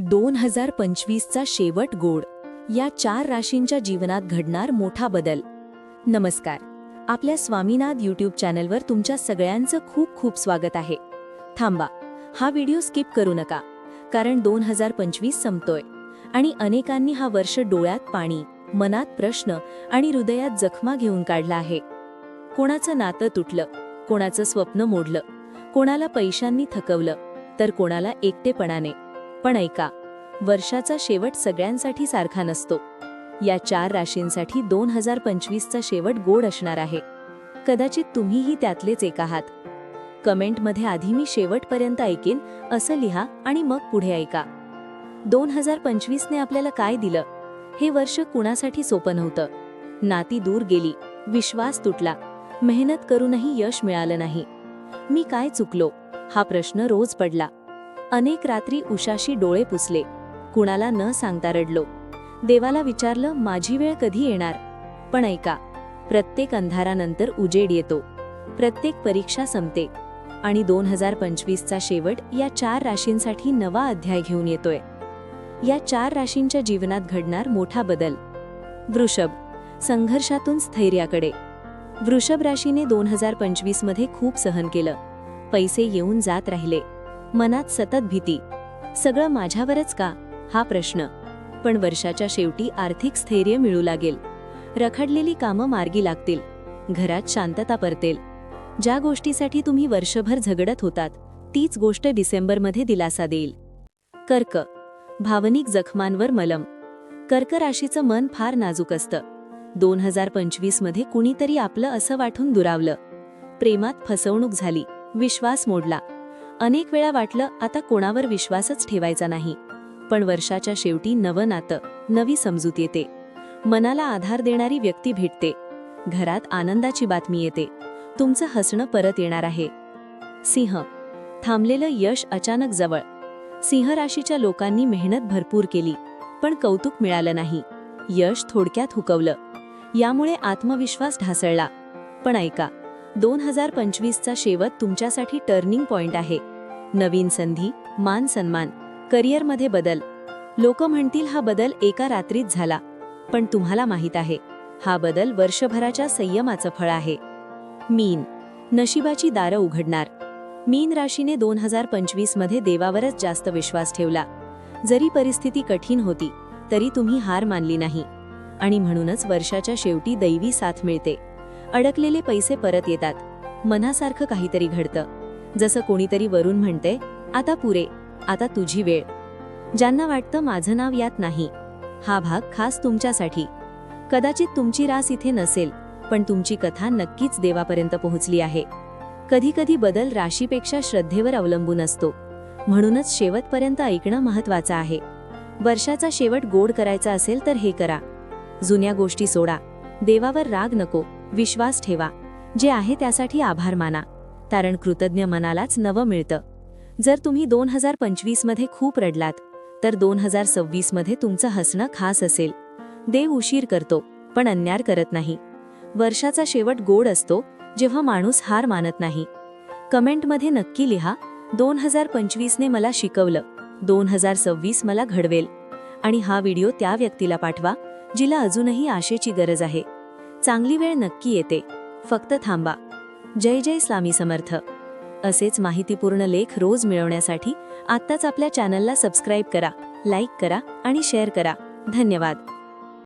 दोन हजार पंचवीसचा शेवट गोड. या चार राशींच्या जीवनात घडणार मोठा बदल. नमस्कार. आपल्या स्वामीनाथ यूट्यूब चॅनलवर तुमच्या सगळ्यांचं खूप खूप स्वागत आहे. थांबा. हा व्हिडिओ स्किप करू नका. कारण दोन हजार पंचवीस संपतोय. आणि अनेकांनी हा वर्ष डोळ्यात पाणी मनात प्रश्न आणि हृदयात जखमा घेऊन काढला आहे. कोणाचं नातं तुटलं कोणाचं स्वप्न मोडलं कोणाला पैशांनी थकवलं तर कोणाला एकटेपणाने. पण ऐका वर्षाचा शेवट सगळ्यांसाठी सारखा नसतो. या चार राशींसाठी दोन हजार पंचवीसचा शेवट गोड असणार आहे. कदाचित तुम्हीही त्यातलेच एक आहात. कमेंटमध्ये आधी मी शेवटपर्यंत ऐकेन असं लिहा आणि मग पुढे ऐका. दोन हजार पंचवीसने आपल्याला काय दिलं? हे वर्ष कुणासाठी सोपं नव्हतं? नाती दूर गेली विश्वास तुटला. मेहनत करूनही यश मिळालं नाही. मी काय चुकलो? हा प्रश्न रोज पडला. अनेक रात्री उशाशी डोळे पुसले. कुणाला न सांगता रडलो. देवाला विचारलं माझी वेळ कधी येणार पण ऐका प्रत्येक अंधारानंतर उजेड येतो. प्रत्येक परीक्षा संपते. आणि दोन हजार पंचवीसचा शेवट या चार राशींसाठी नवा अध्याय घेऊन येतोय. या चार राशींच्या जीवनात घडणार मोठा बदल. वृषभ संघर्षातून स्थैर्याकडे. वृषभ राशीने दोन हजार पंचवीसमध्ये खूप सहन केलं. पैसे येऊन जात राहिले. मनात सतत भीती. सगळं माझ्यावरच का? हा प्रश्न. पण वर्षाच्या शेवटी आर्थिक स्थैर्य मिळू लागेल. रखडलेली कामं मार्गी लागतील. घरात शांतता परतेल. ज्या गोष्टीसाठी तुम्ही वर्षभर झगडत होतात तीच गोष्ट डिसेंबरमध्ये दिलासा देईल. कर्क. भावनिक जखमांवर मलम. कर्क राशीचं मन फार नाजूक असतं. दोन हजार पंचवीसमध्ये कुणीतरी आपलं असं वाटून दुरावलं. प्रेमात फसवणूक झाली. विश्वास मोडला. अनेक वेळा वाटलं आता कोणावर विश्वासच ठेवायचा नाही. पण वर्षाच्या शेवटी नवं नातं नवी समजूत येते. मनाला आधार देणारी व्यक्ती भेटते. घरात आनंदाची बातमी येते. तुमचं हसणं परत येणार आहे. सिंह. थांबलेलं यश अचानक जवळ. सिंह राशीच्या लोकांनी मेहनत भरपूर केली पण कौतुक मिळालं नाही. यश थोडक्यात हुकवलं. यामुळे आत्मविश्वास ढासळला. पण ऐका दोन हजार पंचवीसचा शेवट तुमच्यासाठी टर्निंग पॉइंट आहे. नवीन संधी मान सन्मान करिअरमध्ये बदल. लोक म्हणतील हा बदल एका रात्रीत झाला. पण तुम्हाला माहीत आहे हा बदल वर्षभराच्या संयमाचं फळ आहे. मीन. नशिबाची दारं उघडणार. मीन राशीने दोन हजार पंचवीसमध्ये देवावरच जास्त विश्वास ठेवला. जरी परिस्थिती कठीण होती तरी तुम्ही हार मानली नाही. आणि म्हणूनच वर्षाच्या शेवटी दैवी साथ मिळते. अडकलेले पैसे परत येतात. मनासारखं काहीतरी घडतं. जसं कोणीतरी वरून म्हणते आता पुरे आता तुझी वेळ. ज्यांना वाटतं माझं नाव यात नाही. हा भाग खास तुमच्यासाठी. कदाचित तुमची रास इथे नसेल पण तुमची कथा नक्कीच देवापर्यंत पोहोचली आहे. कधीकधी बदल राशीपेक्षा श्रद्धेवर अवलंबून असतो. म्हणूनच शेवटपर्यंत ऐकणं महत्वाचं आहे. वर्षाचा शेवट गोड करायचा असेल तर हे करा. जुन्या गोष्टी सोडा. देवावर राग नको. विश्वास ठेवा. जे आहे त्यासाठी आभार माना. कारण कृतज्ञ मनालाच नवं मिळतं. जर तुम्ही दोन हजार पंचवीसमध्ये खूप रडलात तर दोन हजार सव्वीसमध्ये तुमचं हसणं खास असेल. देव उशीर करतो पण अन्यार करत नाही. वर्षाचा शेवट गोड असतो जेव्हा माणूस हार मानत नाही. कमेंटमध्ये नक्की लिहा दोन हजार पंचवीसने मला शिकवलं दोन हजार सव्वीस मला घडवेल. आणि हा व्हिडिओ त्या व्यक्तीला पाठवा जिला अजूनही आशेची गरज आहे. चांगली वेळ नक्की येते. फक्त थांबा. जय जय स्वामी समर्थ. असेच माहितीपूर्ण लेख रोज मिळवण्यासाठी आत्ताच आपल्या चॅनलला सबस्क्राईब करा लाईक करा आणि शेअर करा. धन्यवाद.